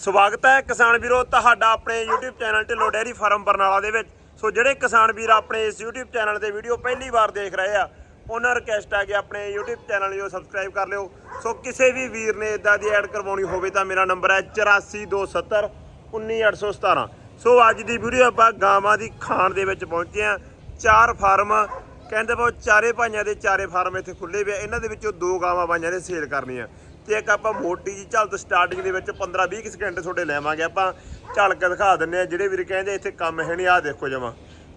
ਸਵਾਗਤ ਹੈ ਕਿਸਾਨ ਵੀਰੋ ਤੁਹਾਡਾ ਆਪਣੇ YouTube channel Dhillon dairy farm Barnala ਦੇ ਵਿੱਚ। ਸੋ ਜਿਹੜੇ ਕਿਸਾਨ ਵੀਰ ਆਪਣੇ ਇਸ YouTube ਚੈਨਲ ਤੇ ਵੀਡੀਓ ਪਹਿਲੀ ਵਾਰ ਦੇਖ ਰਹੇ ਆ, ਉਹਨਾਂ ਰਿਕਵੈਸਟ ਆ ਕਿ ਆਪਣੇ YouTube ਚੈਨਲ ਨੂੰ ਸਬਸਕ੍ਰਾਈਬ ਕਰ ਲਿਓ। ਸੋ ਕਿਸੇ ਵੀ ਵੀਰ ਨੇ ਇਦਾਂ ਦੀ ਐਡ ਕਰਵਾਉਣੀ ਹੋਵੇ ਤਾਂ ਮੇਰਾ ਨੰਬਰ ਹੈ 8427 19817 ਸੋ ਅੱਜ ਦੀ ਵੀਡੀਓ ਆਪਾਂ ਗਾਵਾਂ ਦੀ ਖਾਣ ਦੇ ਵਿੱਚ ਪਹੁੰਚੇ ਆ ਚਾਰ ਫਾਰਮ, ਕਹਿੰਦੇ ਬਹੁਤ ਚਾਰੇ ਭਾਈਆਂ ਦੇ ਚਾਰੇ ਫਾਰਮ ਇੱਥੇ ਖੁੱਲੇ ਪਏ ਆ। ਇਹਨਾਂ ਦੇ ਵਿੱਚੋਂ ਦੋ ਗਾਵਾਂ ਭਾਈਆਂ ਨੇ ਸੇਲ ਕਰਨੀਆਂ। ਤੇ ਇੱਕ ਆਪਾਂ ਮੋਟੀ ਜੀ ਝਲਕ ਸਟਾਰਟਿੰਗ ਦੇ ਵਿੱਚ 15 20 ਸਕਿੰਟ ਤੁਹਾਡੇ ਲੈਵਾਂਗੇ, ਆਪਾਂ ਝਲਕ ਦਿਖਾ ਦਿੰਨੇ ਆ ਜਿਹੜੇ ਵੀਰ ਕਹਿੰਦੇ ਇੱਥੇ ਕੰਮ ਹੈ ਨਹੀਂ, ਆਹ ਦੇਖੋ ਜਮਾ।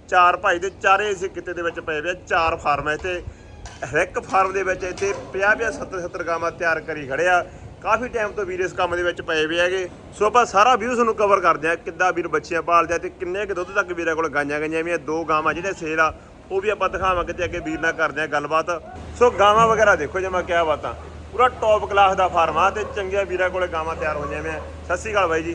ਚਾਰ ਭਾਈ ਦੇ ਚਾਰੇ ਇਸੇ ਕਿਤੇ ਦੇ ਵਿੱਚ ਪਏ ਵੇ ਆ, ਚਾਰ ਫਾਰਮ ਹੈ ਤੇ ਹਰ ਇੱਕ ਫਾਰਮ ਦੇ ਵਿੱਚ ਇੱਥੇ 50 50 70 70 ਗਾਵਾਂ ਤਿਆਰ ਕਰੀ ਖੜਿਆ ਕਾਫੀ ਟਾਈਮ ਤੋਂ ਵੀਰ ਇਸ ਕੰਮ ਦੇ ਵਿੱਚ ਪਏ ਵੇ ਹੈਗੇ। ਸੋ ਆਪਾਂ ਸਾਰਾ ਵੀਡੀਓ ਤੁਹਾਨੂੰ ਕਵਰ ਕਰਦੇ ਆ ਕਿੱਦਾਂ ਵੀਰ ਬੱਚੀਆਂ ਪਾਲਦੇ ਆ ਤੇ ਕਿੰਨੇ ਕੁ ਦੁੱਧ ਤੱਕ ਵੀਰਾਂ ਕੋਲ ਗਾਈਆਂ ਗਈਆਂ ਵੀ ਦੋ ਗਾਵਾਂ ਜਿਹੜੇ ਸੇਲ ਆ, ਉਹ ਵੀ ਆਪਾਂ ਦਿਖਾਵਾਂਗੇ ਤੇ ਅੱਗੇ ਵੀਰ ਨਾਲ ਕਰਦੇ ਆ ਗੱਲਬਾਤ। ਸੋ ਗਾਵਾਂ ਵਗੈਰਾ ਦੇਖੋ ਜਮਾ ਕਿਆ ਬਾਤਾਂ। ਪੂਰਾ ਟੌਪ ਕਲਾਸ ਦਾ ਫਾਰਮ ਆ ਤੇ ਚੰਗੀਆਂ ਵੀਰਾਂ ਕੋਲੇ ਗਾਵਾਂ ਤਿਆਰ ਹੋ ਜਾਵੇਂ ਸਤਿ ਸ਼੍ਰੀ ਅਕਾਲ ਬਾਈ ਜੀ।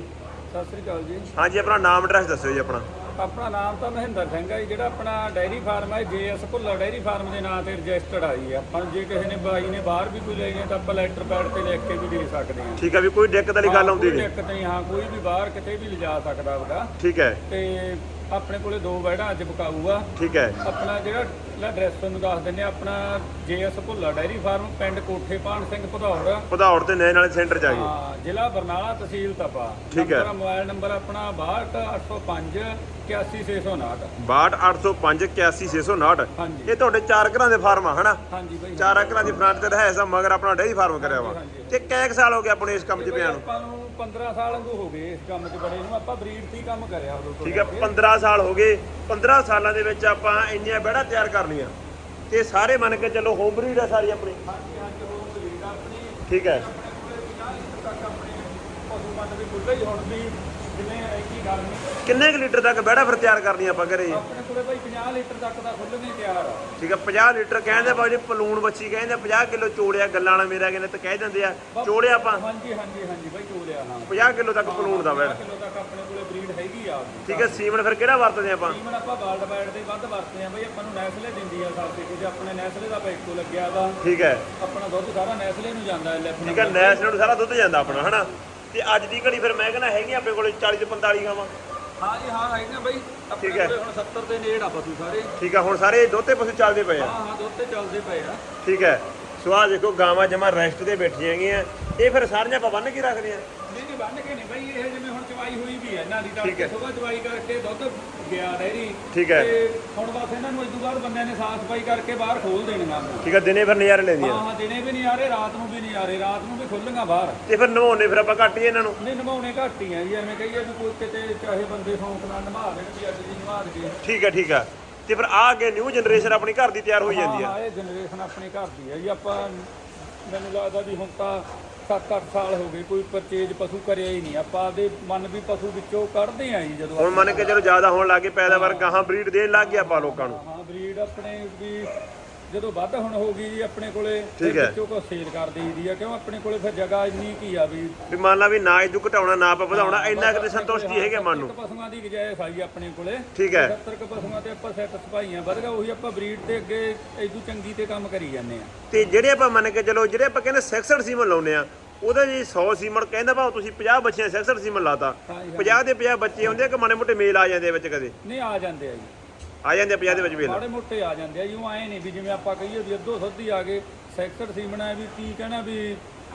ਸਤਿ ਸ੍ਰੀ ਅਕਾਲ ਜੀ। ਹਾਂਜੀ ਆਪਣਾ ਨਾਮ ਐਡਰੈਸ ਦੱਸਿਓ ਜੀ ਆਪਣਾ। ਆਪਣਾ ਨਾਮ ਤਾਂ ਮਹਿੰਦਰ ਸਿੰਘ ਹੈ ਜੀ। ਜਿਹੜਾ ਆਪਣਾ ਡੈਰੀ ਫਾਰਮ ਹੈ ਜੇਐਸ ਭੁੱਲਰ ਡੈਰੀ ਫਾਰਮ ਦੇ ਨਾਂ ਤੇ ਰਜਿਸਟਰਡ ਆ ਜੀ। ਆਪਾਂ ਨੂੰ ਜੇ ਕਿਸੇ ਨੇ ਬਾਈ ਨੇ ਬਾਹਰ ਵੀ ਕੋਈ ਲੈਣੀ ਹੈ ਤਾਂ ਆਪਾਂ ਲੈਟਰ ਪੈਡ ਤੇ ਲਿਖ ਕੇ ਵੀ ਦੇ ਸਕਦੇ ਹਾਂ ਠੀਕ ਆ ਵੀ ਕੋਈ ਦਿੱਕਤ ਵਾਲੀ ਗੱਲ ਆਉਂਦੀ ਕੋਈ ਨਹੀਂ। ਦਿੱਕਤ ਨਹੀਂ ਹਾਂ ਕੋਈ ਵੀ ਬਾਹਰ ਕਿਤੇ ਵੀ ਲਿਜਾ ਸਕਦਾ ਉਹਦਾ ਠੀਕ ਹੈ। ਤੇ ਆਪਣੇ ਕੋਲੇ ਦੋ ਬੈੜਾਂ ਅੱਜ ਬਕਾਊ ਆ ਠੀਕ ਹੈ। ਆਪਣਾ ਜਿਹੜਾ ਐਡਰੈਸ ਤੁਹਾਨੂੰ ਦੱਸ ਦਿੰਨੇ ਆ ਆਪਣਾ ਜੇਐਸ ਭੁੱਲਰ ਡੈਰੀ ਫਾਰਮ ਪਿੰਡ ਕੋਠੇ ਪਾਣ ਸਿੰਘ ਭਦੌੜ। ਪਧੌੜ ਤੇ ਨੈਣ ਵਾਲੇ ਸੈਂਟਰ ਚ ਆ ਗਏ। ਹਾਂ ਜ਼ਿਲ੍ਹਾ ਬਰਨਾਲਾ ਤਹਿਸੀਲ ਤਪਾ। ਠੀਕ ਹੈ। ਮੋਬਾਈਲ ਨੰਬਰ ਆਪਣਾ 62805 81659 62805 81659 ਹਾਂਜੀ। ਇਹ ਤੁਹਾਡੇ ਚਾਰ ਘਰਾਂ ਦੇ ਫਾਰਮ ਆ ਹਨਾ? ਹਾਂਜੀ ਬਾਈ। ਚਾਰਾਂ ਘਰਾਂ ਦੀ ਫਰੰਟ ਤੇ ਰਹਿ ਮਗਰ ਆਪਣਾ ਡੇਰੀ ਫਾਰਮ ਕਰਿਆ ਵਾ। ਤੇ ਕੈਕ ਸਾਲ ਹੋ ਗਏ ਆਪਣੇ ਇਸ ਕੰਮ 'ਚ ਪਿਆ ਨੂੰ 15 ਸਾਲ ਵਾਂਗੂ ਹੋ ਗਏ ਇਸ ਕੰਮ 'ਚ ਬੜੇ ਨੂੰ। ਆਪਾਂ ਬਰੀਡ ਤੇ ਹੀ ਕੰਮ ਕਰਿਆ ਉਦੋਂ ਤੋਂ ਠੀਕ ਹੈ 15 ਸਾਲ ਹੋ ਗਏ। 15 ਸਾਲਾਂ ਦੇ ਵਿੱਚ ਆਪਾਂ ਇੰਨੀਆਂ ਬੈੜਾ ਤਿਆਰ ਕਰਨੀਆਂ। ਤੇ ਸਾਰੇ ਮੰਨ ਕੇ ਚੱਲੋ ਹੋਮ ਬਰੀਡ ਆ ਸਾਰੀ ਆਪਣੀ। ਹਾਂਜੀ ਹਾਂਜੀ ਉਹ ਬਰੀਡ ਆਪਣੀ। ਠੀਕ ਹੈ। ਤੱਕ ਆਪਣੇ ਪਸ਼ੂ ਮੰਡ ਵੀ ਖੁੱਲੇ ਹੀ ਹੁਣ ਵੀ। ਜਿਵੇਂ ਗਰਮੀ ਕਿੰਨੇ ਕੁ ਲੀਟਰ ਤੱਕ ਬੈੜਾ ਫਿਰ ਤਿਆਰ ਕਰਨੀ ਆਪਾਂ ਘਰੇ? ਜੀ? ਆਪਣੇ ਕੋਲੇ ਭਾਈ 50 ਲੀਟਰ ਤੱਕ ਦਾ ਖੁੱਲ੍ਹਣੇ ਤਿਆਰ ਆ। ਠੀਕ ਹੈ 50 ਲੀਟਰ ਕਹਿੰਦੇ ਬਾਬੂ ਜੀ ਪਲੂਣ ਬੱਚੀ ਕਹਿੰਦੇ 50 ਕਿਲੋ ਚੋੜਿਆ ਗੱਲਾਂ ਨਾਲ ਮੇਰਾ ਕਹਿੰਦੇ ਤੇ ਕਹਿ ਦਿੰਦੇ ਆ ਚੋੜਿਆ ਆਪਾਂ? ਹਾਂਜੀ ਹਾਂਜੀ ਹਾਂਜੀ ਭਾਈ ਚੋਲਿਆ ਹਾਂ। 50 ਕਿਲੋ ਤੱਕ ਪਲੂਣ ਦਾ ਬੈੜਾ। ਕਿਲੋ ਤੱਕ ਆਪਣੇ ਕੋਲੇ ਬਰੀਡ ਹੈਗੀ ਆ ਆਪਦੀ। ਠੀਕ ਹੈ ਸੀਮਨ ਫਿਰ ਕਿਹੜਾ ਵਰਤਦੇ ਆਪਾਂ? ਤਕਰੀਬਨ ਆਪਾਂ ਵਰਲਡ ਵਾਈਡ ਦੇ ਵੱਧ ਵਰਤਦੇ ਆ ਬਈ ਆਪਾਂ ਨੂੰ ਨੈਸਲੇ ਦਿੰਦੀ ਆ ਸਾਡੇ ਕੁਝ ਆਪਣੇ ਨੈਸਲੇ ਦਾ ਪੈਕੋ ਲੱਗਿਆ ਵਾ ਠੀਕ ਹੈ। ਆਪਣਾ ਦੁੱਧ ਸਾਰਾ ਨੈਸਲੇ ਨੂੰ ਜਾਂਦਾ ਹੈ ਲੈਫਟ ਠੀਕ ਹੈ ਨੈਸ ਨੂੰ ਸਾਰਾ ਦੁੱਧ ਜਾਂਦਾ ਆਪਣਾ ਹਨਾ? ਤੇ ਅੱਜ ਦੀ ਘੜੀ ਫਿਰ ਮੈਂ ਕਹਿੰਦਾ ਹੈਗੀ ਆਪਣੇ ਕੋਲੇ 40 ਤੋਂ 45 ਗਾਵਾਂ। ਹਾਂ ਜੀ ਹਾਂ ਹੈਗੇ ਬਈ। ਆਪਣੇ ਠੀਕ ਹੈ। ਕੋਲੇ ਹੁਣ 70 ਦੇ ਨੇੜ ਆ ਪਸ਼ੂ ਸਾਰੇ। ਠੀਕ ਹੈ ਹੁਣ ਸਾਰੇ ਦੋਤੇ ਪਸ਼ੂ ਚੱਲਦੇ ਪਏ ਆ। ਹਾਂ ਹਾਂ ਦੁੱਧ ਤੇ ਚੱਲਦੇ ਪਏ ਆ। ਠੀਕ ਹੈ। ਸੋ ਆਹ ਦੇਖੋ ਗਾਵਾਂ ਜਮਾ ਰੈਸਟ ਤੇ ਬੈਠੀਆਂ ਹੈਗੀਆਂ। ਇਹ ਫਿਰ ਸਾਰੀਆਂ ਆਪਾਂ ਬੰਨ ਕੇ ਰੱਖਦੇ ਆ ਨਹੀਂ ਨਹੀਂ ਬੰਨ ਕੇ ਨਹੀਂ ਬਈ ਇਹ ਜਿਵੇਂ ਹੁਣ ਚਵਾਈ ਹੋਈ ਵੀ ਹੈ ਇਹਨਾਂ ਦੀ ਤਾਂ ਠੀਕ ਹੈ। ਚਵਾਈ ਕਰਕੇ ਦੁੱਧ ਗਿਆ ਡੈਰੀ। ਠੀਕ ਹੈ। ਤੇ ਹੁਣ ਬਸ ਇਹਨਾਂ ਨੂੰ ਇਸ ਤੋਂ ਬਾਅਦ ਬੰਦਿਆਂ ਨੇ ਸਾਫ਼ ਸਫ਼ਾਈ ਕਰਕੇ ਬਾਹਰ ਖੋਲ ਦੇਣੀਆਂ ਠੀਕ ਹੈ ਦਿਨੇ ਫਿਰ ਨਜ਼ਾਰੇ ਲੈਂਦੀਆਂ ਹਾਂ ਹਾਂ ਦਿਨੇ ਵੀ ਨਹੀਂ ਆ ਰਹੇ ਰਾਤ ਨੂੰ ਵੀ ਨਹੀਂ ਆ ਰਹੇ ਰਾਤ ਨੂੰ ਵੀ ਖੁੱਲ੍ਹਣੀਆਂ ਬਾਹਰ। ਤੇ ਫਿਰ ਨਵਾਉਣੇ ਫਿਰ ਆਪਾਂ ਘੱਟ ਹੀ ਇਹਨਾਂ ਨੂੰ? ਨਹੀਂ ਨਿਭਾਉਣੇ ਘੱਟ ਹੀ ਆ ਜੀ ਐਵੇਂ ਕਹੀਏ ਵੀ ਕੋਈ ਕਿਤੇ ਚਾਹੇ ਬੰਦੇ ਸ਼ੌਂਕ ਨਾਲ ਨਿਭਾ ਦੇਣ ਵੀ ਅੱਜ ਦੀ ਨਿਭਾ ਦੇਗੇ ਠੀਕ ਹੈ ਠੀਕ ਹੈ ਤੇ ਫਿਰ ਆ ਅੱਗੇ ਨਿਊ ਜਨਰੇਸ਼ਨ ਆਪਣੀ ਘਰ ਦੀ ਤਿਆਰ ਹੋਈ ਜਾਂਦੀ ਆ। ਹਾਂ ਇਹ ਜਨਰੇਸ਼ਨ ਆਪਣੇ ਘਰ ਦੀ ਹੈ ਜੀ ਆਪਾਂ ਮੈਨੂੰ ਲੱਗਦਾ ਵੀ ਹੁਣ ਤਾਂ 7-8 ਸਾਲ ਹੋ ਗਏ ਕੋਈ ਪਰਚੇਜ ਪਸ਼ੂ ਕਰਿਆ ਹੀ ਨਹੀਂ। ਆਪਾਂ ਆਪਦੇ ਮਨ ਵੀ ਪਸ਼ੂ ਵਿੱਚੋਂ ਕੱਢਦੇ ਆ ਜੀ ਜਦੋਂ ਹੁਣ ਮੰਨ ਕੇ ਚਲੋ ਜ਼ਿਆਦਾ ਹੋਣ ਲੱਗੇ ਪੈਦਾਵਾਰ ਗਾਹਾਂ ਬਰੀਡ ਦੇਣ ਲੱਗ ਗਿਆ ਆਪਾਂ ਲੋਕਾਂ ਨੂੰ। ਹਾਂ ਬਰੀਡ ਆਪਣੇ ਵੀ ਜਦੋਂ ਵੱਧ ਹੁਣ ਹੋ ਗਈ ਜੀ ਆਪਣੇ ਕੋਲੇ ਠੀਕ ਹੈ। ਵਿੱਚੋਂ ਕੋ ਸੇਲ ਕਰ ਦੇਈਦੀ ਆ ਕਿਉਂ ਆਪਣੇ ਕੋਲੇ ਫਿਰ ਜਗ੍ਹਾ ਇੰਨੀ ਕੀ ਆ ਵੀ ਵੀ ਮੰਨ ਲਾ ਵੀ ਨਾ ਇਹਦੂ ਘਟਾਉਣਾ ਨਾ ਆਪਾਂ ਵਧਾਉਣਾ ਇੰਨਾ ਕਿਤੇ ਸੰਤੁਸ਼ਟੀ ਹੈਗੇ ਮਨ ਨੂੰ। ਇੱਕ ਪਸ਼ੂਆਂ ਦੀ ਗੁਜਾਇਸ਼ ਆਈ ਆਪਣੇ ਕੋਲੇ। ਠੀਕ ਹੈ। 70 ਕ ਪਸ਼ੂਆਂ ਤੇ ਆਪਾਂ ਸੈੱਟ ਸਪਾਈਆਂ ਵਧ ਗਿਆ ਉਹੀ ਆਪਾਂ ਬਰੀਡ ਤੇ ਅੱਗੇ ਇਦੋਂ ਚੰਗੀ ਤੇ ਕੰਮ ਕਰੀ ਜਾਂਦੇ ਆ। ਤੇ ਜਿਹੜੇ ਆਪਾਂ ਮੰਨ ਕੇ ਚਲੋ ਜਿਹੜੇ ਆਪਾਂ ਕਹਿੰਦੇ ਸੈਕਸਡ ਸੀਮਨ ਲਾਉਨੇ ਆ ਉਹਦਾ ਜੀ 100 ਸੀਮਨ ਕਹਿੰਦਾ ਭਾਵੇਂ ਤੁਸੀਂ 50 ਬੱਚਿਆਂ ਸੈਕਸਡ ਸੀਮਨ ਲਾਤਾ ਹਾਂਜੀ, 50 ਦੇ 50 ਬੱਚੇ ਹੁੰਦੇ ਆ ਕਿ ਮਾੜੇ ਮੋਟੇ ਮੇਲ ਆ ਜਾਂਦੇ ਆ ਵਿੱਚ ਕਦੇ? ਨਹੀਂ ਆ ਜਾਂਦੇ ਆ ਜੀ। ਆ ਜਾਂਦੇ ਆ 50 ਦੇ ਵਿੱਚ ਮੇਲ ਮਾੜੇ ਮੋਟੇ ਆ ਜਾਂਦੇ ਆ ਜੀ ਉਹ ਐ ਨਹੀਂ ਵੀ ਜਿਵੇਂ ਆਪਾਂ ਕਹੀਏ ਵੀ ਅੱਧੋ ਸੱਧੀ ਆ ਗਏ ਸੈਕਟਰ ਸੀਮਣਾ ਵੀ ਕੀ ਕਹਿਣਾ ਵੀ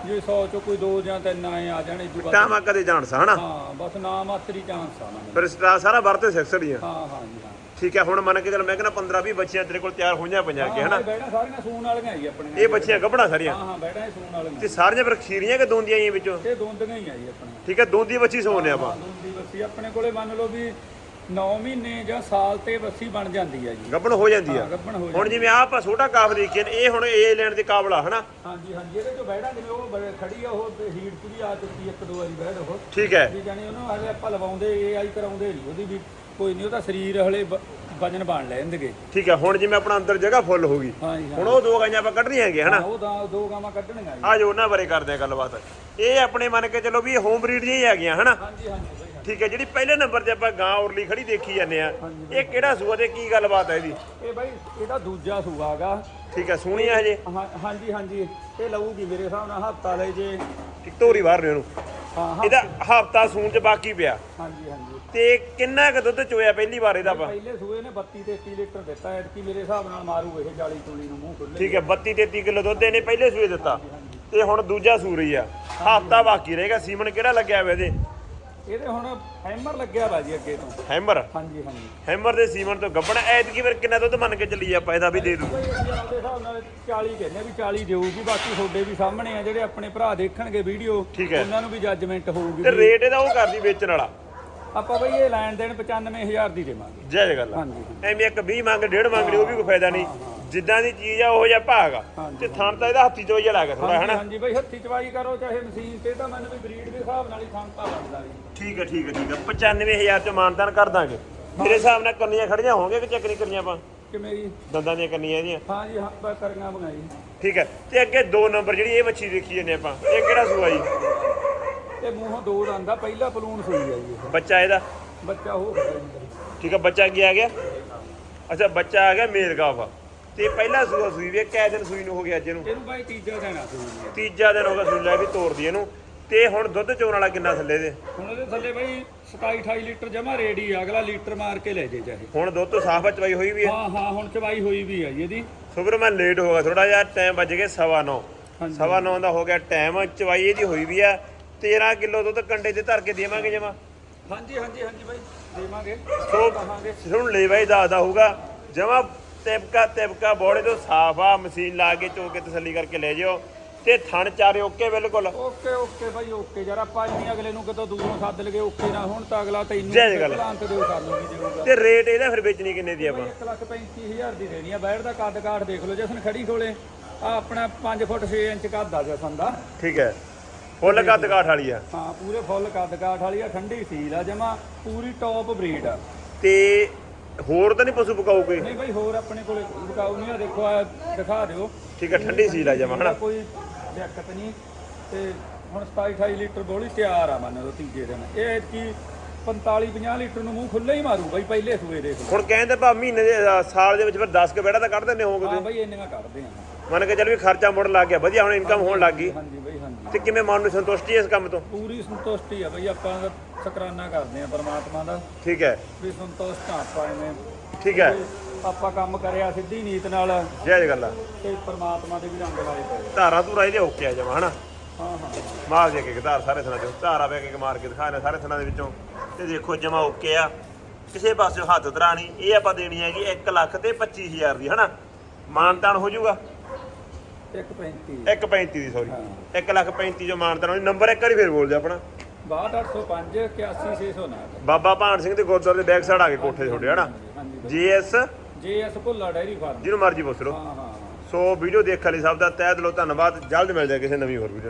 ਜੇ 100 ਚੋਂ ਕੋਈ ਦੋ ਜਾਂ ਤਿੰਨ ਆਏ ਆ ਜਾਣੇ ਜੀ ਬਸ ਟਾਮਾ ਕਦੇ ਜਾਣ ਸਾ ਹਨਾ? ਹਾਂ ਬਸ ਨਾ ਮਾਤਰੀ ਚਾਂਸ ਆ ਨਾ। ਫਿਰ ਸਟਾ ਸਾਰਾ ਵਰਤੇ ਸੈਕਸਡ ਹੀ ਆ। ਹਾਂ ਹਾਂ ਜੀ ਹਾਂ। ਠੀਕ ਹੈ ਹੁਣ ਮੰਨ ਕੇ ਚਲੋ ਮੈਂ ਕਹਿੰਦਾ 15 20 ਬੱਚੀਆਂ ਤੇਰੇ ਕੋਲ ਤਿਆਰ ਹੋਈਆਂ ਪਈਆਂ ਅੱਗੇ ਹਨਾ? ਹਾਂ ਬੈਠਾ ਸਾਰੀਆਂ ਸੂਣ ਵਾਲੀਆਂ ਜੀ ਆਪਣੇ ਇਹ ਬੱਚੀਆਂ ਗੱਭਣਾ ਸਾਰੀਆਂ। ਹਾਂ ਹਾਂ ਬੈਠਾ ਸੂਣ ਵਾਲੀਆਂ। ਤੇ ਸਾਰੀਆਂ ਫਿਰ ਖੀਰੀਆਂ ਕਿ ਦੋਂਦੀਆਂ ਹੀ ਵਿੱਚੋਂ? ਇਹ ਦੋਂਦੀਆਂ ਹੀ ਆ ਜੀ ਆਪਣੇ ਠੀਕ ਹੈ ਦੋਂਦੀ ਬੱਚੀ ਸੋਨੇ ਆਪਾਂ। ਹਾਂ ਦੋਂਦੀ ਬੱਸੀ ਆਪਣੇ ਕੋਲੇ ਮੰਨ ਲਓ ਵੀ 9 ਮਹੀਨੇ ਜਾਂ ਸਾਲ ਤੇ ਬੱਸੀ ਬਣ ਜਾਂਦੀ ਆ ਜੀ। ਗੱਭਣ ਹੋ ਜਾਂਦੀ ਆ। ਗੱਭਣ ਹੋ ਹੁਣ ਜਿਵੇਂ ਆਹ ਆਪਾਂ ਛੋਟਾ ਕਾਫ ਦੇਖੀਏ ਨੇ, ਇਹ ਹੁਣ ਏ ਲੈਣ ਦੇ ਕਾਬਲਾ ਹਨਾ? ਹਾਂਜੀ ਹਾਂਜੀ ਇਹਦੇ ਚੋਂ ਬੈਠਾ ਜਿਵੇਂ ਉਹ ਬੜੇ ਖੜੀ ਆ ਉਹ ਹੀਟ 'ਚ ਵੀ ਆ ਚੁੱਕੀ ਇੱਕ ਦੋ ਵਾਰੀ ਬੈਠ ਉਹ। ਠੀਕ ਹੈ। ਵੀ ਜਾਨੀ ਉਹਨੂੰ ਹਲੇ ਆਪਾਂ ਲਵਾਉਂਦੇ ਏਆਈ ਕਰਾਉਂਦੇ ਨਹੀਂ ਉਹਦੀ ਵੀ ਕੋਈ ਨਹੀਂ ਉਹਦਾ ਸਰੀਰ ਹਲੇ ਵਜਨ ਬਣ ਲੈਣਗੇ। ਠੀਕ ਹੈ ਹੁਣ ਜਿਵੇਂ ਆਪਣਾ ਅੰਦਰ ਜਗ੍ਹਾ ਫੁੱਲ ਹੋ ਗਈ ਹੁਣ ਉਹ ਦੋ ਗਾਈਆਂ ਆਪਾਂ ਕੱਢਣੀਆਂ ਹੈਗੀਆਂ ਹਨਾ? ਉਹ ਤਾਂ ਦੋ ਗਾਵਾਂ ਕੱਢਣੀਆਂ ਜੀ। ਆ ਜੋ ਉਹਨਾਂ ਬਾਰੇ ਕਰਦੇ ਆ ਗੱਲਬਾਤ। ਇਹ ਆਪਣੇ ਮੰਨ ਕੇ ਚਲੋ ਵੀ ਹੋਮ ਬਰੀਡ ਜਿਹੀਆਂ ਹੈਗੀਆਂ ਹਨਾ? ਹਾਂਜੀ ਹਾਂਜੀ। ਠੀਕ ਹੈ ਜਿਹੜੀ ਪਹਿਲੇ ਨੰਬਰ ਤੇ ਆਪਾਂ ਗਾਂ ਉਰਲੀ ਖੜੀ ਦੇਖੀ ਜਾਂਦੇ ਆ ਇਹ ਕਿਹੜਾ ਸੂਆ ਤੇ ਕੀ ਗੱਲਬਾਤ ਹੈ ਇਹਦੀ? ਇਹ ਬਾਈ ਇਹਦਾ ਦੂਜਾ ਸੂਆਗਾ ਠੀਕ ਹੈ ਸੋਹਣੀ ਆ ਹਜੇ? ਹਾਂਜੀ ਹਾਂਜੀ। ਇਹ ਲਊਗੀ ਮੇਰੇ ਹਿਸਾਬ ਨਾਲ ਹਫਤਾ ਲੈ ਜੇ। ਇੱਕ ਤੋਰੀ ਬਾਹਰ ਨੇ ਉਹਨੂੰ। ਹਾਂ ਹਾਂ। ਇਹਦਾ ਹਫਤਾ ਸੂਣ ਚ ਬਾਕੀ ਪਿਆ। ਹਾਂਜੀ ਹਾਂਜੀ। ਤੇ ਕਿੰਨਾ ਕੁ ਦੁੱਧ ਚੋਇਆ ਪਹਿਲੀ ਵਾਰ ਇਹਦਾ ਆਪਾਂ? ਪਹਿਲੇ ਸੂਏ ਨੇ 32 33 ਲੀਟਰ ਦਿੱਤਾ ਐਤਕੀ ਮੇਰੇ ਹਿਸਾਬ ਨਾਲ ਮਾਰੂ ਇਹ 40 ਚੂਲੀ ਨੂੰ ਮੂੰਹ ਖੁੱਲੇ ਠੀਕ ਹੈ 32 33 ਕਿਲੋ ਦੁੱਧ ਇਹਨੇ ਪਹਿਲੇ ਸੂਏ ਦਿੱਤਾ। ਤੇ ਹੁਣ ਦੂਜਾ ਸੂਰ ਹੀ ਆ ਹਫਤਾ ਬਾਕੀ ਰਹੇਗਾ। ਸੀਮਨ ਕਿਹੜਾ ਲੱਗਿਆ ਹੋਇਆ ਇਹਦੇ? ਇਹਦੇ ਹੁਣ ਹੈਮਰ ਲੱਗਿਆ ਵਾ ਜੀ ਅੱਗੇ ਤੋਂ। ਹੈਮਰ? ਹਾਂਜੀ ਹਾਂਜੀ। ਹੈਮਰ ਦੇ ਸੀਮਨ ਤੋਂ ਗੱਬਣਾ ਐਤਕੀ ਫਿਰ ਕਿੰਨਾ ਦੁੱਧ ਮੰਨ ਕੇ ਚੱਲੀ ਆਪਾਂ ਇਹਦਾ ਵੀ ਦੇ ਦੂ। ਬਈ ਅਸੀਂ ਆਪਦੇ ਹਿਸਾਬ ਨਾਲ 40 ਕਹਿੰਦੇ ਆ ਵੀ 40 ਦੇਊਗੀ ਬਾਕੀ ਤੁਹਾਡੇ ਵੀ ਸਾਹਮਣੇ ਆ ਜਿਹੜੇ ਆਪਣੇ ਭਰਾ ਦੇਖਣਗੇ ਵੀਡੀਓ ਠੀਕ ਹੈ। ਉਹਨਾਂ ਨੂੰ ਵੀ ਜੱਜਮੈਂਟ ਹੋਊਗੀ ਤੇ ਰੇਟ ਇਹਦਾ ਉਹ ਕਰਦੀ ਵੇਚਣ ਵਾਲਾ। ਆਪਾਂ ਬਈ ਇਹ ਲੈਣ ਦੇਣ 95000 ਦੀ ਦੇਵਾਂਗੇ। ਜੈ ਜੈ ਗੱਲ। ਹਾਂਜੀ ਐਵੇਂ ਇੱਕ 20 ਮੰਗ ਡੇਢ ਮੰਗ ਲਈ ਉਹ ਵੀ ਕੋਈ ਫਾਇਦਾ ਨਹੀਂ। ਜਿੱਦਾਂ ਦੀ ਚੀਜ਼ ਆ ਉਹ ਜਿਹਾ ਭਾਗ ਆ। ਹਾਂਜੀ। ਤੇ ਥਣ ਤਾਂ ਇਹਦਾ ਹੱਥੀ ਚੋਂ ਜਿਹਾ ਲੱਗਾ ਥੋੜਾ ਹਾਂਜੀ ਹਨਾ? ਹਾਂਜੀ ਬਈ ਹੱਥੀ ਚਵਾਈ ਕਰੋ ਚਾਹੇ ਮਸ਼ੀਨ ਤੇ ਤਾਂ ਮੈਨੂੰ ਵੀ ਬਰੀਡ ਦੇ ਹਿਸਾਬ ਨਾਲ ਹੀ ਖਾਂਤਾ ਲੱਗਦਾ ਜੀ। ਠੀਕ ਹੈ ਠੀਕ ਹੈ ਠੀਕ ਹੈ 95000 ਚ ਮਾਨਦਾਨ ਕਰ ਦਾਂਗੇ। ਮੇਰੇ ਹਿਸਾਬ ਨਾਲ ਕੰਨੀਆਂ ਖੜੀਆਂ ਹੋਣਗੇ ਕਿ ਚੱਕ ਨਹੀਂ ਕਰੀਆਂ ਆਪਾਂ? ਕਿ ਮੇਰੀ ਦੰਦਾਂ ਦੀਆਂ ਕੰਨੀਆਂ ਇਹਦੀਆਂ। ਹਾਂ ਜੀ ਹਾਂ ਬਸ ਕਰੀਆਂ ਬਣਾਈ ਠੀਕ ਹੈ ਤੇ ਅੱਗੇ ਦੋ ਨੰਬਰ ਜਿਹੜੀ ਇਹ ਮੱਛੀ ਦੇਖੀ ਜਾਂਦੇ ਆਪਾਂ। ਇਹ ਕਿਹੜਾ ਸੂਆ ਜੀ? ਤੇ ਮੂੰਹੋਂ ਦੋ ਦੰਦਾ ਪਹਿਲਾ ਪਲੂਣ ਸੂਈ ਆ ਜੀ ਇਹ। ਬੱਚਾ ਇਹਦਾ? ਬੱਚਾ ਜੀ। ਠੀਕ ਹੈ ਬੱਚਾ ਕੀ ਆ ਗਿਆ? ਅੱਛਾ ਬੱਚਾ ਆ ਗਿਆ ਮੇਲ ਗਾਫ ਤੇ ਪਹਿਲਾ ਸੂਆ ਸੂਈ ਵੀ ਕੈ ਦਿਨ ਸੂਈ ਨੂੰ ਹੋ ਗਿਆ ਅੱਜ ਇਹਨੂੰ? ਇਹਨੂੰ ਬਾਈ ਤੀਜਾ ਦੇਣਾ ਸੂਈ ਜੀ ਤੀਜਾ ਦਿਨ ਹੋ ਗਿਆ ਸੂਈ ਲੈ ਵੀ ਤੋੜਦੀ ਇਹਨੂੰ। ਤੇ ਹੁਣ ਦੁੱਧ ਚੋਣ ਵਾਲਾ ਕਿੰਨਾ ਥੱਲੇ ਦੇ? ਹੁਣ ਇਹਦੇ ਥੱਲੇ ਬਾਈ 27 28 ਲੀਟਰ ਜਮਾ ਰੇਡੀ ਆ ਅਗਲਾ ਲੀਟਰ ਮਾਰ ਕੇ ਲੈ ਜੇ ਚਾਹੇ। ਹੁਣ ਦੁੱਧ ਤੋਂ ਸਾਫ਼ ਚਵਾਈ ਹੋਈ ਵੀ ਹੈ ਹਾਂ ਹਾਂ ਹੁਣ ਚਵਾਈ ਹੋਈ ਵੀ ਆ ਜੀ ਇਹਦੀ। ਸੁਪਰ ਮੈਂ ਲੇਟ ਹੋ ਗਿਆ ਥੋੜਾ ਜਿਹਾ ਟਾਈਮ ਵੱਜ ਗਏ ਸਵਾ ਨੌ। ਹਾਂਜੀ। ਸਵਾ ਨੌ ਦਾ ਹੋ ਗਿਆ ਟਾਈਮ ਚਵਾਈ ਇਹਦੀ ਹੋਈ ਵੀ ਆ। 13 ਕਿਲੋ ਦੁੱਧ ਕੰਡੇ ਤੇ ਧਰ ਕੇ ਦੇਵਾਂਗੇ ਜਮਾ। ਹਾਂਜੀ ਹਾਂਜੀ ਹਾਂਜੀ ਬਾਈ ਦੇਵਾਂਗੇ। ਸੋ ਕਹਾਂਗੇ ਹੁਣ ਲੈਵਾ ਹੀ ਦੱਸਦਾ ਹੋਊਗਾ। ਜਮਾ ਤਿਪਕਾ ਤਿਪਕਾ ਬੋੜੇ ਤੋਂ ਸਾਫ਼ ਆ ਮਸ਼ੀਨ ਲਾ ਕੇ ਚੋ ਕੇ ਤਸੱਲੀ ਕਰਕੇ ਲੈ ਜਿਓ। ਤੇ ਥਣ ਚਾਰੇ ਓਕੇ ਬਿਲਕੁਲ। ਓਕੇ ਓਕੇ ਬਾਈ ਓਕੇ ਯਾਰ ਆਪਾਂ ਨਹੀਂ ਅਗਲੇ ਨੂੰ ਕਿਤੋਂ ਦੂਰੋਂ ਸੱਦ ਲਗੇ ਓਕੇ ਨਾ ਹੁਣ ਤਾਂ ਅਗਲਾ ਤੈਨੂੰ ਜੈ ਗੱਲ। ਤੇ ਰੇਟ ਇਹਦਾ ਫਿਰ ਵੇਚਣੀ ਕਿੰਨੇ ਦੀ ਆਪਾਂ? 1 ਲੱਖ 35000 ਦੀ ਦੇਣੀ ਆ ਬੈਠ ਦਾ ਕੱਦ ਕਾਠ ਦੇਖ ਲਓ ਜਸਨ ਖੜੀ ਕੋਲੇ ਆ ਆਪਣਾ 5 ਫੁੱਟ 6 ਇੰਚ ਕੱਦ ਆ ਜਸਨ ਦਾ। ਠੀਕ ਹੈ। ਫੁੱਲ ਕੱਦ ਕਾਠ ਵਾਲੀ ਆ। ਹਾਂ ਪੂਰੇ ਫੁੱਲ ਕੱਦ ਕਾਠ ਵਾਲੀ ਆ ਠੰਡੀ ਸੀਲ ਆ ਜਮਾ ਪੂਰੀ ਟੌਪ ਬਰੀਡ ਆ। ਤੇ ਹੋਰ ਤਾਂ ਨਹੀਂ ਪਸ਼ੂ ਕੋਈ ਨਹੀਂ ਬਾਈ ਹੋਰ ਆਪਣੇ ਕੋਲੇ ਵਿਕਾਊ ਨਹੀਂ ਆ ਦੇਖੋ ਆ ਦਿਖਾ ਦਿਓ। ਠੀਕ ਹੈ ਠੰਡੀ ਸੀਲ ਆ ਜਮਾ ਹਨਾ? ਕੋਈ ਦਿੱਕਤ ਨਹੀਂ। ਤੇ ਹੁਣ 27 28 ਲੀਟਰ ਬੋਲੀ ਤਿਆਰ ਆ ਮੰਨ ਲਓ ਤੀਜੇ ਦਿਨ। ਇਹ ਕੀ 45 50 ਲੀਟਰ ਨੂੰ ਮੂੰਹ ਖੁੱਲੇ ਹੀ ਮਾਰੂ ਬਾਈ ਪਹਿਲੇ ਸੂਏ ਦੇਖ ਹੁਣ ਕਹਿੰਦੇ ਭਾ ਮਹੀਨੇ ਦੇ ਸਾਲ ਦੇ ਵਿੱਚ ਫਿਰ 10 ਕੇ ਬੇੜਾ ਤਾਂ ਕੱਢ ਦਿੰਦੇ ਹੋਗੇ ਹਾਂ ਬਾਈ ਇੰਨੀਆਂ ਕੱਢਦੇ ਆ। ਮੰਨ ਕੇ ਚੱਲ ਵੀ ਖਰਚਾ ਮੁੜ ਲੱਗ ਗਿਆ ਵਧੀਆ ਹੁਣ ਇਨਕਮ ਹੋਣ ਲੱਗ ਗਈ। ਹਾਂਜੀ। ਤੇ ਕਿਵੇਂ ਮਨ ਨੂੰ ਸੰਤੁਸ਼ਟੀ ਹੈ ਇਸ ਕੰਮ ਤੋਂ? ਪੂਰੀ ਸੰਤੁਸ਼ਟੀ ਆ ਬਈ ਆਪਾਂ ਤਾਂ ਸ਼ੁਕਰਾਨਾ ਕਰਦੇ ਆ ਪਰਮਾਤਮਾ ਦਾ। ਠੀਕ ਹੈ। ਵੀ ਸੰਤੁਸ਼ਟ ਆ ਆਪਾਂ ਐਵੇਂ। ਠੀਕ ਹੈ। ਆਪਾਂ ਕੰਮ ਕਰਿਆ ਸਿੱਧੀ ਨੀਤ ਨਾਲ ਜੈ ਜੈ ਗੱਲਾਂ। ਤੇ ਪਰਮਾਤਮਾ ਦੇ ਵੀ ਰੰਗ ਲਾਏ ਪਏ। ਧਾਰਾ ਧੂਰਾ ਇਹਦੇ ਓਕੇ ਆ ਜਮਾ ਹਨਾ? ਹਾਂ ਹਾਂ। ਮਾਰ ਦੇ ਕੇ ਧਾਰ ਸਾਰੇ ਥਣਾ ਚੋਂ। ਧਾਰਾ ਵੇ ਕੇ ਮਾਰ ਕੇ ਦਿਖਾ ਨੇ ਸਾਰੇ ਥਣਾ ਦੇ ਵਿੱਚੋਂ। ਤੇ ਦੇਖੋ ਜਮਾ ਓਕੇ ਆ। ਕਿਸੇ ਪਾਸੇ ਹੱਥ ਧਰਾ ਨਹੀਂ ਇਹ ਆਪਾਂ ਦੇਣੀ ਹੈਗੀ 1 ਲੱਖ ਤੇ 25000 ਦੀ ਹਨਾ? ਮਾਨਤਾਨ ਹੋ ਜਾਊਗਾ। 135 1.35 ਦੀ ਸੌਰੀ ਹਾਂ। 1 ਲੱਖ 35 ਜੋ ਮਾਨਤਾਨ ਹੋਣੀ ਨੰਬਰ ਇੱਕ ਵਾਰੀ ਫੇਰ ਬੋਲ ਦਿਓ ਆਪਣਾ। 62805 81609 ਬਾਬਾ ਭਾਨ ਸਿੰਘ ਦੇ ਗੁਰਦੁਆਰੇ ਦੇ ਬੈਕ ਸਾਈਡ ਆ ਕੇ ਕੋਠੇ ਛੋੜੇ ਹਨਾ? ਹਾਂਜੀ GS. JS Bhullar dairy farm. ਜਿਹਨੂੰ ਮਰਜ਼ੀ ਪੁੱਛ ਲਓ। ਹਾਂ ਹਾਂ ਸੋ ਵੀਡੀਓ ਦੇਖਣ ਲਈ ਸਭ ਦਾ ਤਹਿ ਦਿਲੋਂ ਧੰਨਵਾਦ। ਜਲਦ ਮਿਲ ਜਾਏ ਕਿਸੇ ਨਵੀਂ ਹੋਰ ਵੀਡੀਓ